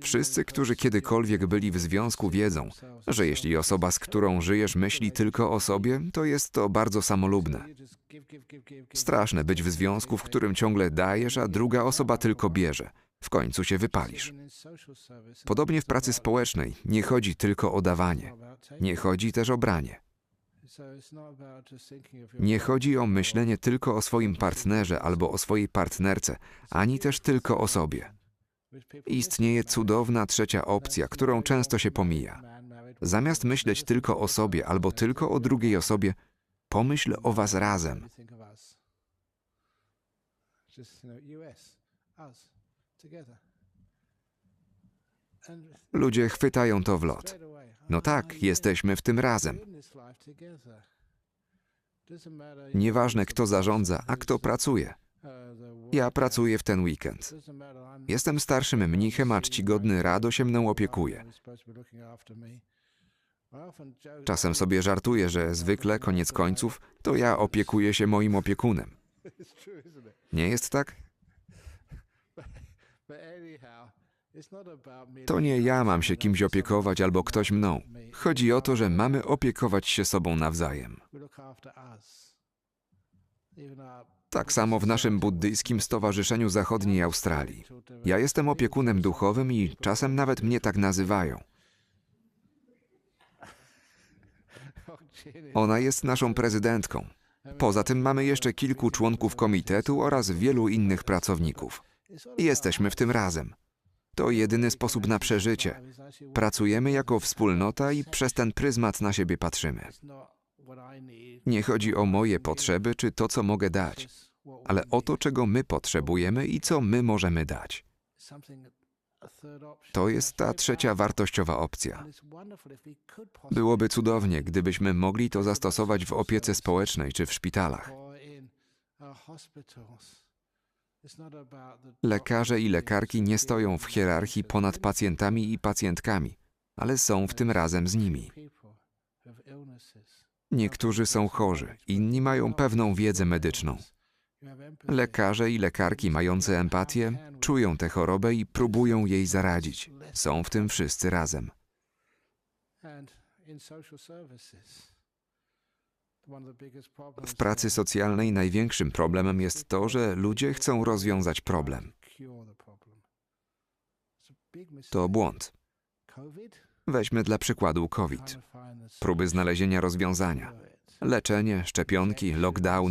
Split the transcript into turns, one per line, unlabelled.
Wszyscy, którzy kiedykolwiek byli w związku, wiedzą, że jeśli osoba, z którą żyjesz, myśli tylko o sobie, to jest to bardzo samolubne. Straszne być w związku, w którym ciągle dajesz, a druga osoba tylko bierze. W końcu się wypalisz. Podobnie w pracy społecznej nie chodzi tylko o dawanie, nie chodzi też o branie. Nie chodzi o myślenie tylko o swoim partnerze albo o swojej partnerce, ani też tylko o sobie. Istnieje cudowna trzecia opcja, którą często się pomija. Zamiast myśleć tylko o sobie albo tylko o drugiej osobie, pomyśl o was razem. Ludzie chwytają to w lot. No tak, jesteśmy w tym razem. Nieważne, kto zarządza, a kto pracuje. Ja pracuję w ten weekend. Jestem starszym mnichem, a czcigodny Rado się mną opiekuje. Czasem sobie żartuję, że zwykle, koniec końców, to ja opiekuję się moim opiekunem. Nie jest tak? To nie ja mam się kimś opiekować albo ktoś mną. Chodzi o to, że mamy opiekować się sobą nawzajem. Tak samo w naszym buddyjskim Stowarzyszeniu Zachodniej Australii. Ja jestem opiekunem duchowym i czasem nawet mnie tak nazywają. Ona jest naszą prezydentką. Poza tym mamy jeszcze kilku członków komitetu oraz wielu innych pracowników. Jesteśmy w tym razem. To jedyny sposób na przeżycie. Pracujemy jako wspólnota i przez ten pryzmat na siebie patrzymy. Nie chodzi o moje potrzeby czy to, co mogę dać, ale o to, czego my potrzebujemy i co my możemy dać. To jest ta trzecia wartościowa opcja. Byłoby cudownie, gdybyśmy mogli to zastosować w opiece społecznej czy w szpitalach. Lekarze i lekarki nie stoją w hierarchii ponad pacjentami i pacjentkami, ale są w tym razem z nimi. Niektórzy są chorzy, inni mają pewną wiedzę medyczną. Lekarze i lekarki mające empatię czują tę chorobę i próbują jej zaradzić. Są w tym wszyscy razem. W pracy socjalnej największym problemem jest to, że ludzie chcą rozwiązać problem. To błąd. Weźmy dla przykładu COVID. Próby znalezienia rozwiązania. Leczenie, szczepionki, lockdown,